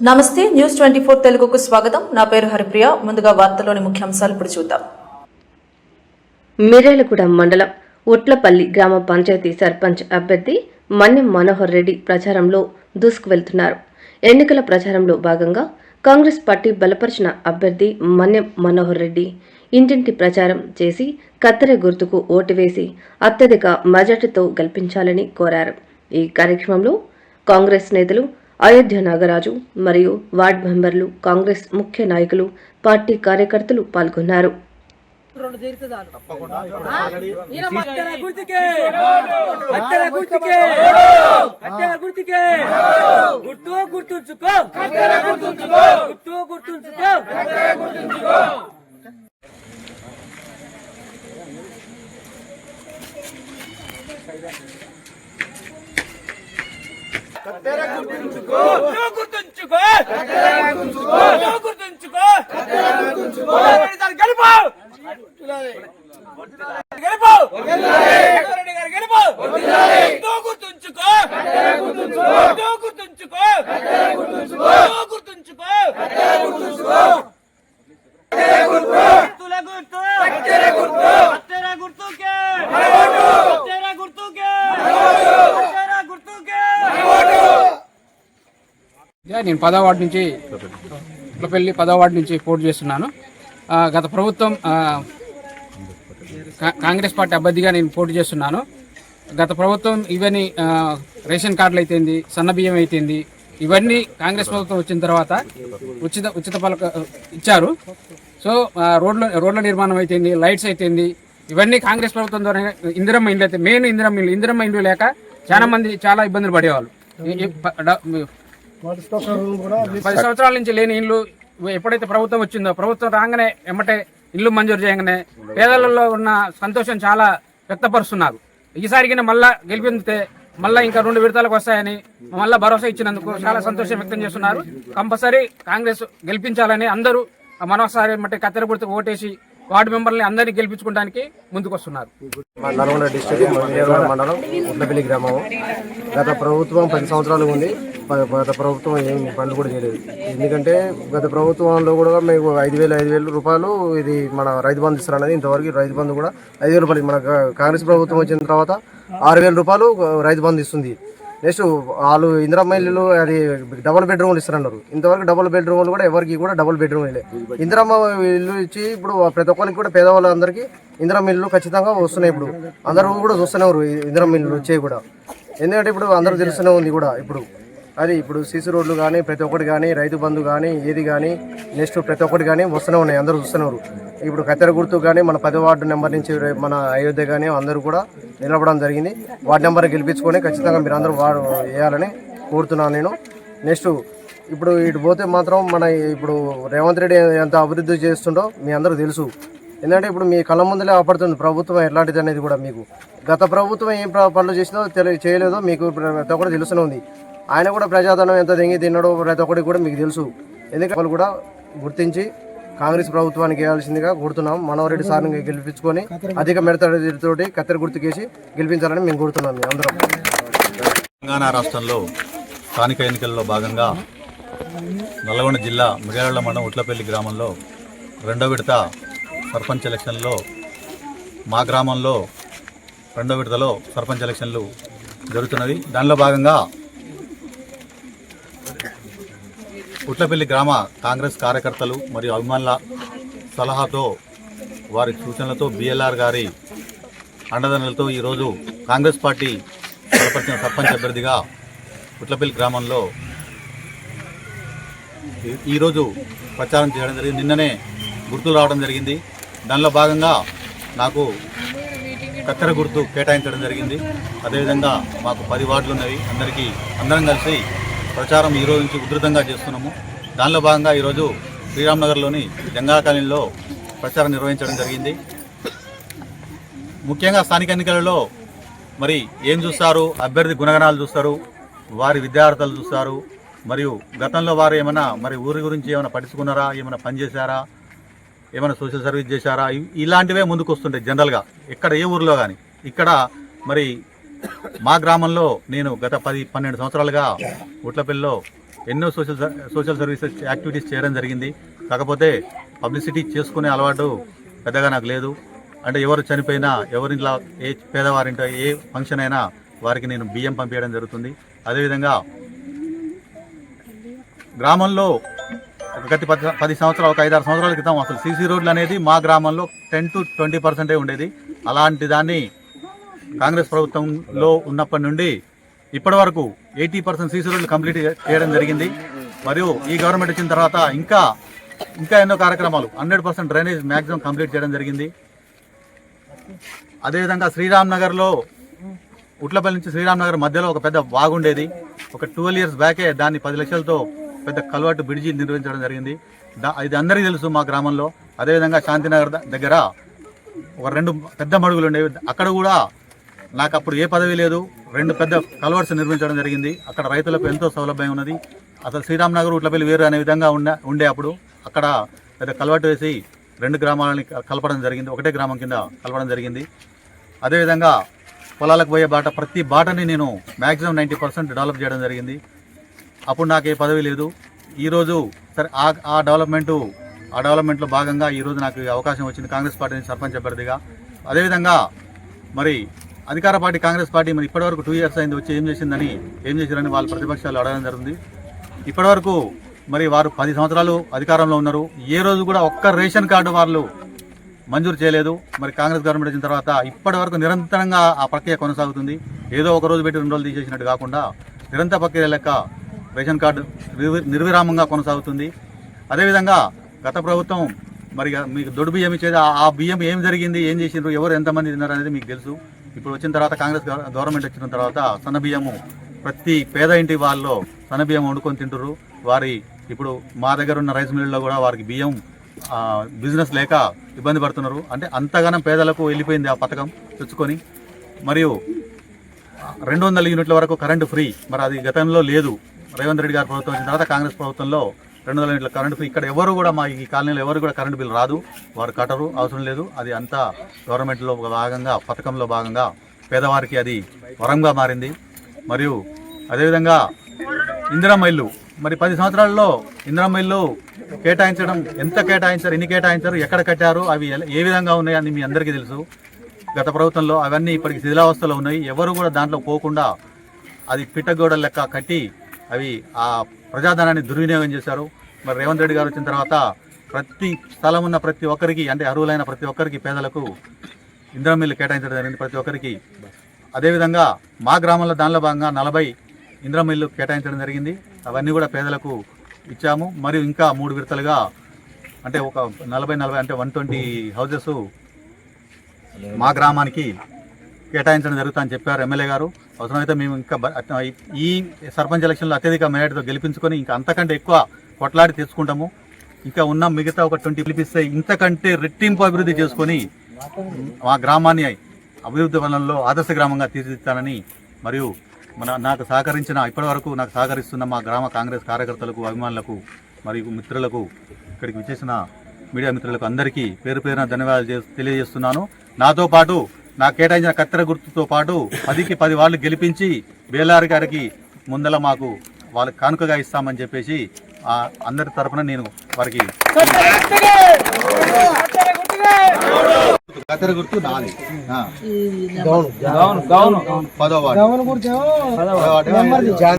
నమస్తే news twenty four తెలుగుకు స్వాగతం. నా పేరు హరిప్రియ. ముందుగా వార్తలోని ముఖ్యాంశాలు ఇప్పుడు చూద్దాం. మిర్యాలగూడెం మండలం ఉట్లపల్లి గ్రామ పంచాయతీ సర్పంచ్ అభ్యర్థి మన్యం మనోహర్ రెడ్డి ప్రచారంలో దూసుకు వెళ్తున్నారు ఎన్నికల ప్రచారంలో భాగంగా కాంగ్రెస్ పార్టీ బలపరిచిన అభ్యర్థి మన్యం మనోహర్ రెడ్డి ఇంటింటి ప్రచారం చేసి కత్తెర గుర్తుకు ఓటు వేసి అత్యధిక మెజార్టీతో గెలిపించాలని కోరారు. ఈ కార్యక్రమంలో కాంగ్రెస్ నేతలు అయోధ్య నాగరాజు మరియు వార్డు మెంబర్లు కాంగ్రెస్ ముఖ్య నాయకులు పార్టీ కార్యకర్తలు పాల్గొన్నారు. గుర్తుంచుకో. గుర్తు గుర్తుంచుకో. గుర్తు గుర్తుంచుకో. గుర్తు గుర్తుంచుకో. గెలుపు. గెలుపు రెడ్డి గారు గెలుపు గుర్తు గుర్తుంచుకో గుర్తు గుర్తుంచుకో గుర్తు గుర్తుంచుకో గుర్తుల గుర్తు కత్తెర గుర్తు కత్తెర గుర్తుకే కత్తెర గుర్తుకే కత్తెర గుర్తుకే యా, నేను పదో వార్డు నుంచి ఉట్లపల్లి పదో వార్డు నుంచి పోటీ చేస్తున్నాను. గత ప్రభుత్వం కాంగ్రెస్ పార్టీ అభ్యర్థిగా నేను పోటీ చేస్తున్నాను. గత ప్రభుత్వం ఇవన్నీ రేషన్ కార్డులు అయితేంది సన్న బియ్యం అయితేంది ఇవన్నీ కాంగ్రెస్ ప్రభుత్వం వచ్చిన తర్వాత ఉచిత ఉచిత పలక ఇచ్చారు. సో రోడ్ల రోడ్ల నిర్మాణం అయితేంది లైట్స్ అయితేంది ఇవన్నీ కాంగ్రెస్ ప్రభుత్వం ద్వారా ఇందిరమ్మ ఇండ్లు అయితే మెయిన్ ఇందిరమ్మ ఇండ్లు ఇందిరమ్మ ఇండ్లు లేక చాలా మంది చాలా ఇబ్బందులు పడేవాళ్ళు. పది సంవత్సరాల నుంచి లేని ఇల్లు ఎప్పుడైతే ప్రభుత్వం వచ్చిందో ప్రభుత్వం రాగానే ఎమ్మటే ఇల్లు మంజూరు చేయగానే పేదలలో ఉన్న సంతోషం చాలా వ్యక్తపరుస్తున్నారు. ఈసారికి మళ్ళా గెలిపితే మళ్ళా ఇంకా రెండు విడతలకు వస్తాయని మళ్ళా భరోసా ఇచ్చినందుకు చాలా సంతోషం వ్యక్తం చేస్తున్నారు. కంపల్సరీ కాంగ్రెస్ గెలిపించాలని అందరూ మరోసారి మట్టి కత్తెర గుర్తుకు ఓటేసి వార్డు మెంబర్ని అందరినీ గెలిపించుకోవడానికి ముందుకు వస్తున్నారు మా నల్గొండ డిస్టిక్ మండలం గ్రామం. గత ప్రభుత్వం పది సంవత్సరాలు ఉంది. గత ప్రభుత్వం ఏం పనులు కూడా చేయలేదు. ఎందుకంటే గత ప్రభుత్వంలో కూడా మీకు ఐదు వేలు ఐదు వేలు రూపాయలు ఇది మన రైతు బంధు ఇస్తారనేది ఇంతవరకు రైతు బంధు కూడా ఐదు వేల రూపాయలు మన కాంగ్రెస్ ప్రభుత్వం వచ్చిన తర్వాత ఆరు వేల రూపాయలు రైతు బంధు ఇస్తుంది. నెక్స్ట్ వాళ్ళు ఇందిరమ్మ అది డబుల్ బెడ్రూమ్లు ఇస్తారన్నారు. ఇంతవరకు డబుల్ బెడ్రూమ్లు కూడా ఎవరికి కూడా డబుల్ బెడ్రూమ్ ఇల్లే ఇందిరమ్మ ఇల్లు ఇచ్చి ఇప్పుడు ప్రతి ఒక్కరికి కూడా పేదవాళ్ళందరికీ ఇందిరమ్మ ఇల్లు ఖచ్చితంగా వస్తున్నాయి ఇప్పుడు. అందరూ కూడా చూస్తున్నారు ఇందిరమ్మ ఇల్లు వచ్చేవి కూడా. ఎందుకంటే ఇప్పుడు అందరూ తెలుస్తూనే ఉంది కూడా ఇప్పుడు. అది ఇప్పుడు సీసీ రోడ్లు కానీ ప్రతి ఒక్కటి కానీ రైతు బంధు కానీ ఏది కానీ నెక్స్ట్ ప్రతి ఒక్కటి కానీ వస్తూనే ఉన్నాయి అందరూ చూస్తున్నారు. ఇప్పుడు కత్తెర గుర్తు కానీ మన పది వార్డు నెంబర్ నుంచి మన అయోధ్య కానీ అందరూ కూడా నిలబడడం జరిగింది. వార్డు నెంబర్ గెలిపించుకొని ఖచ్చితంగా మీరు అందరూ వాడు వేయాలని కోరుతున్నాను నేను. నెక్స్ట్ ఇప్పుడు ఇటు పోతే మాత్రం మన ఇప్పుడు రేవంత్ రెడ్డి ఎంత అభివృద్ధి చేస్తుండో మీ అందరూ తెలుసు. ఎందుకంటే ఇప్పుడు మీ కళ్ళ ముందులే ఆపడుతుంది ప్రభుత్వం ఎలాంటిది అనేది కూడా మీకు. గత ప్రభుత్వం ఏం పనులు చేసిందో తెలియ చేయలేదో మీకు ప్రతి ఒక్కటి తెలుస్తూనే ఉంది. ఆయన కూడా ప్రజాధనం ఎంత దింగి తిన్నాడో ప్రతి ఒక్కటి కూడా మీకు తెలుసు. ఎందుకంటే వాళ్ళు కూడా గుర్తించి కాంగ్రెస్ ప్రభుత్వానికి వేయాల్సిందిగా కోరుతున్నాం. మనోహరెడ్డి సార్ని గెలిపించుకొని అధిక మెడతడితోటి కత్తెర గుర్తుకేసి గెలిపించాలని మేము కోరుతున్నాం మీ అందరం. తెలంగాణ రాష్ట్రంలో స్థానిక ఎన్నికల్లో భాగంగా నల్గొండ జిల్లా మిర్యాల మండలం ఉట్లపల్లి గ్రామంలో రెండో విడత సర్పంచ్ ఎలక్షన్లో మా గ్రామంలో రెండో విడతలో సర్పంచ్ ఎలక్షన్లు జరుగుతున్నది దానిలో భాగంగా కుట్లపల్లి గ్రామ కాంగ్రెస్ కార్యకర్తలు మరియు అభిమానుల సలహాతో వారి సూచనలతో బిఎల్ఆర్ గారి అండదండలతో ఈరోజు కాంగ్రెస్ పార్టీ బలపరిచిన సర్పంచ్ అభ్యర్థిగా పుట్లపల్లి గ్రామంలో ఈరోజు ప్రచారం చేయడం జరిగింది. నిన్ననే గుర్తులు రావడం జరిగింది. దానిలో భాగంగా నాకు కత్తెర గుర్తు కేటాయించడం జరిగింది. అదేవిధంగా మాకు పది వార్డులు ఉన్నవి. అందరికీ అందరం కలిసి ప్రచారం ఈ రోజు నుంచి ఉధృతంగా చేస్తున్నాము. దానిలో భాగంగా ఈరోజు శ్రీరామ్నగర్లోని జంగా కాలనీలో ప్రచారం నిర్వహించడం జరిగింది. ముఖ్యంగా స్థానిక ఎన్నికలలో మరి ఏం చూస్తారు? అభ్యర్థి గుణగణాలు చూస్తారు వారి విద్యార్థులు చూస్తారు మరియు గతంలో వారు ఏమైనా మరి ఊరి గురించి ఏమైనా పట్టించుకున్నారా? ఏమైనా పనిచేశారా ఏమైనా సోషల్ సర్వీస్ చేశారా? ఇలాంటివే ముందుకు వస్తుంటాయి జనరల్గా ఎక్కడ ఏ ఊరిలో కానీ ఇక్కడ మరి మా గ్రామంలో నేను గత పది పన్నెండు సంవత్సరాలుగా ఉట్లపల్లిలో ఎన్నో సోషల్ సోషల్ సర్వీసెస్ యాక్టివిటీస్ చేయడం జరిగింది. కాకపోతే పబ్లిసిటీ చేసుకునే అలవాటు పెద్దగా నాకు లేదు. అంటే ఎవరు చనిపోయినా ఎవరింట్లో ఏ పేదవారింటో ఏ ఫంక్షన్ అయినా వారికి నేను బియ్యం పంపించడం జరుగుతుంది. అదేవిధంగా గ్రామంలో ఒక గత పది పది సంవత్సరాలు ఒక ఐదారు సంవత్సరాల క్రితం అసలు సీసీ రోడ్లు అనేది మా గ్రామంలో టెన్ టు ట్వంటీ పర్సెంటే ఉండేది. అలాంటి దాన్ని కాంగ్రెస్ ప్రభుత్వంలో ఉన్నప్పటి నుండి ఇప్పటి వరకు ఎయిటీ పర్సెంట్ సీసీ రోడ్లు కంప్లీట్ చేయడం జరిగింది. మరియు ఈ గవర్నమెంట్ వచ్చిన తర్వాత ఇంకా ఇంకా ఎన్నో కార్యక్రమాలు hundred percent drainage maximum complete చేయడం జరిగింది. అదేవిధంగా శ్రీరామ్ నగర్లో ఉట్లపల్లి నుంచి శ్రీరామ్ నగర్ మధ్యలో ఒక పెద్ద బాగుండేది ఒక ట్వెల్వ్ ఇయర్స్ బ్యాకే దాన్ని పది లక్షలతో పెద్ద కల్వర్టు బ్రిడ్జి నిర్వహించడం జరిగింది. ఇది అందరికీ తెలుసు మా గ్రామంలో. అదేవిధంగా శాంతినగర్ దగ్గర ఒక రెండు పెద్ద మడుగులు ఉండేవి. అక్కడ కూడా నాకు అప్పుడు ఏ పదవి లేదు. రెండు పెద్ద కల్వర్స్ నిర్మించడం జరిగింది. అక్కడ రైతులకు ఎంతో సౌలభ్యం ఉన్నది. అసలు శ్రీరామ్నగర్ ఉట్లపల్లి వేరు అనే విధంగా ఉండే ఉండే అప్పుడు అక్కడ పెద్ద కల్వర్ట్ వేసి రెండు గ్రామాలని కలపడం జరిగింది. ఒకటే గ్రామం కింద కలపడం జరిగింది. అదేవిధంగా పొలాలకు పోయే బాట ప్రతి బాటని నేను మ్యాక్సిమం నైంటీ పర్సెంట్ డెవలప్ చేయడం జరిగింది. అప్పుడు నాకు ఏ పదవి లేదు. ఈరోజు సరే ఆ ఆ డెవలప్మెంటు ఆ డెవలప్మెంట్లో భాగంగా ఈరోజు నాకు అవకాశం వచ్చింది కాంగ్రెస్ పార్టీ నుంచి సర్పంచ్ అభ్యర్థిగా. అదేవిధంగా మరి అధికార పార్టీ కాంగ్రెస్ పార్టీ మరి ఇప్పటివరకు టూ ఇయర్స్ అయింది వచ్చి ఏం చేసిందని ఏం చేశారని వాళ్ళ ప్రతిపక్షాలు అడగడం జరుగుతుంది ఇప్పటివరకు మరి వారు పది సంవత్సరాలు అధికారంలో ఉన్నారు. ఏ రోజు కూడా ఒక్క రేషన్ కార్డు వాళ్ళు మంజూరు చేయలేదు. మరి కాంగ్రెస్ గవర్నమెంట్ వచ్చిన తర్వాత ఇప్పటి వరకు నిరంతరంగా ఆ ప్రక్రియ కొనసాగుతుంది. ఏదో ఒక రోజు పెట్టి రెండు రోజులు తీసేసినట్టు కాకుండా నిరంతర ప్రక్రియ లెక్క రేషన్ కార్డు నిర్విరామంగా కొనసాగుతుంది. అదేవిధంగా గత ప్రభుత్వం మరి మీకు దొడ్డు బియ్యం ఇచ్చేది ఆ- ఆ బియ్యం ఏం జరిగింది ఏం చేసిండ్రు ఎవరు ఎంతమంది తిన్నారు అనేది మీకు తెలుసు. ఇప్పుడు వచ్చిన తర్వాత కాంగ్రెస్ గవర్నమెంట్ వచ్చిన తర్వాత సన్నబియ్యము ప్రతి పేద ఇంటి వాళ్ళు సన్నబియ్యం వండుకొని తింటారు వారి ఇప్పుడు మా దగ్గర ఉన్న రైస్ మిల్లుల్లో కూడా వారికి బియ్యం బిజినెస్ లేక ఇబ్బంది పడుతున్నారు. అంటే అంతగానం పేదలకు వెళ్ళిపోయింది ఆ పథకం తెచ్చుకొని. మరియు రెండు వందల యూనిట్ల వరకు కరెంటు ఫ్రీ. మరి అది గతంలో లేదు. రేవంత్ రెడ్డి గారి ప్రభుత్వం వచ్చిన తర్వాత కాంగ్రెస్ ప్రభుత్వంలో రెండు వందల యూనిట్ల కరెంటు ఇక్కడ ఎవరు కూడా మా ఈ కాలనీలో ఎవరు కూడా కరెంటు బిల్ రాదు. వారు కట్టరు అవసరం లేదు. అది అంతా గవర్నమెంట్లో భాగంగా పథకంలో భాగంగా పేదవారికి అది వరంగా మారింది. మరియు అదేవిధంగా ఇందిరమ్మ ఇల్లు. మరి పది సంవత్సరాల్లో ఇందిరమ్మ ఇల్లు కేటాయించడం ఎంత కేటాయించారు ఎన్ని కేటాయించారు ఎక్కడ కట్టారు అవి ఏ విధంగా ఉన్నాయని మీ అందరికీ తెలుసు. గత ప్రభుత్వంలో అవన్నీ ఇప్పటికి శిథిలావస్థలో ఉన్నాయి. ఎవరు కూడా దాంట్లో పోకుండా అది పిట్టగోడ లెక్క కట్టి అవి ఆ ప్రజాధనాన్ని దుర్వినియోగం చేశారు. మరి రేవంత్ రెడ్డి గారు వచ్చిన తర్వాత ప్రతి స్థలం ఉన్న ప్రతి ఒక్కరికి అంటే అర్హులైన ప్రతి ఒక్కరికి పేదలకు ఇందిరా మిల్లు కేటాయించడం జరిగింది ప్రతి ఒక్కరికి. అదేవిధంగా మా గ్రామంలో దానిలో భాగంగా నలభై ఇందిరా మిల్లు కేటాయించడం జరిగింది. అవన్నీ కూడా పేదలకు ఇచ్చాము. మరియు ఇంకా మూడు విడతలుగా అంటే ఒక నలభై నలభై అంటే వన్ ట్వంటీ హౌజెస్ మా గ్రామానికి కేటాయించడం జరుగుతుందని చెప్పారు ఎమ్మెల్యే గారు. అవసరమైతే మేము ఇంకా ఈ సర్పంచ్ ఎలక్షన్లో అత్యధిక మెరిట్తో గెలిపించుకొని ఇంకా అంతకంటే ఎక్కువ కొట్లాడి తెచ్చుకుంటాము ఇంకా ఉన్న మిగతా ఒక ట్వంటీ పిలిపిస్తే ఇంతకంటే రెట్టింపు అభివృద్ధి చేసుకొని మా గ్రామాన్ని అభివృద్ధి వనంలో ఆదర్శ గ్రామంగా తీర్చిదిద్దానని మరియు మన నాకు సహకరించిన ఇప్పటివరకు నాకు సహకరిస్తున్న మా గ్రామ కాంగ్రెస్ కార్యకర్తలకు అభిమానులకు మరియు మిత్రులకు ఇక్కడికి విచ్చేసిన మీడియా మిత్రులకు అందరికీ పేరు పేరున ధన్యవాదాలు చే- తెలియజేస్తున్నాను. నాతో పాటు నాకు కేటాయించిన కత్తెర గుర్తుతో పాటు పదికి పది వాళ్ళు గెలిపించి బేలారి గారికి ముందల మాకు వాళ్ళకి కానుకగా ఇస్తామని చెప్పేసి అందరి తరపున నేను వారికి కత్తెర గుర్తు నాది ఆ. పదో వార్డు.